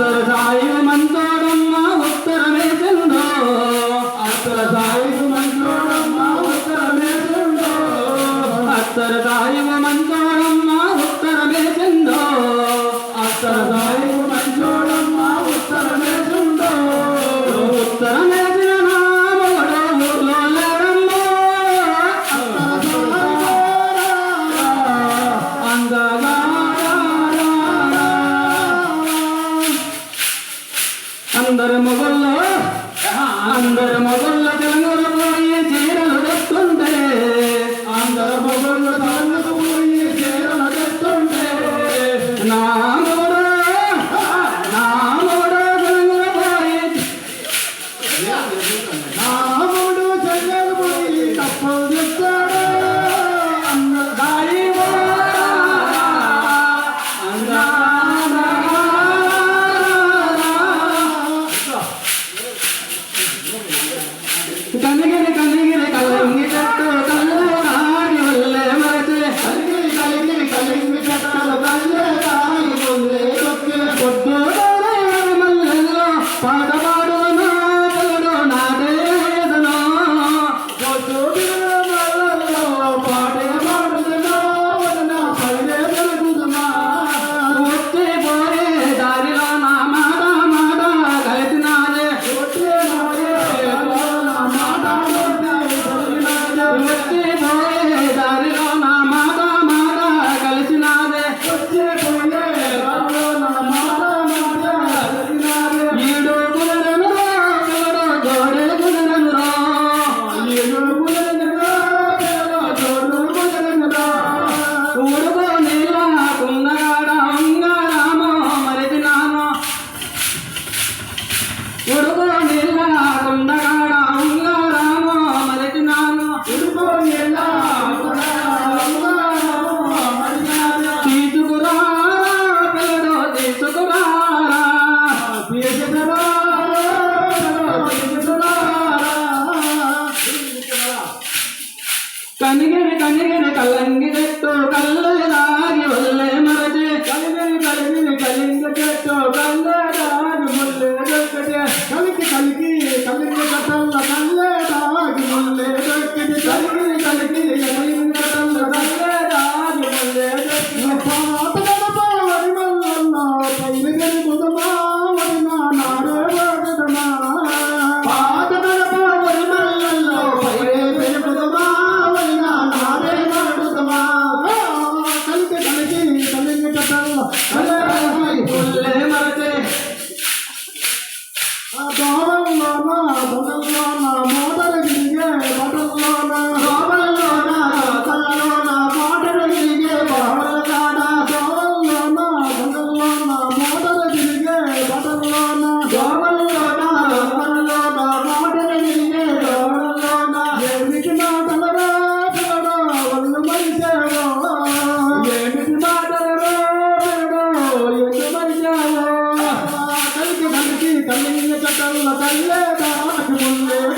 అత్తర సాయి మంతోడమ్మ ఉత్తరమే చెందో అత్తర సాయి మంతోడమ్మ ఉత్తరమే చెందో అత్తర సాయి మంతోడమ్మ ఉత్తరమే చెందో అత్తర కనగిరి కనగిరి కలంగి చెట్టు కళ్ళు కాని వల్లే మరచే కలిగి కలిగి కలిగి చెట్టలు కళ్ళే కాని వల్లే పొద్దు కనిగని కల్లంగి చెట్టు కల్లు মামা తెల్ల తల్లే నాకు ముందే.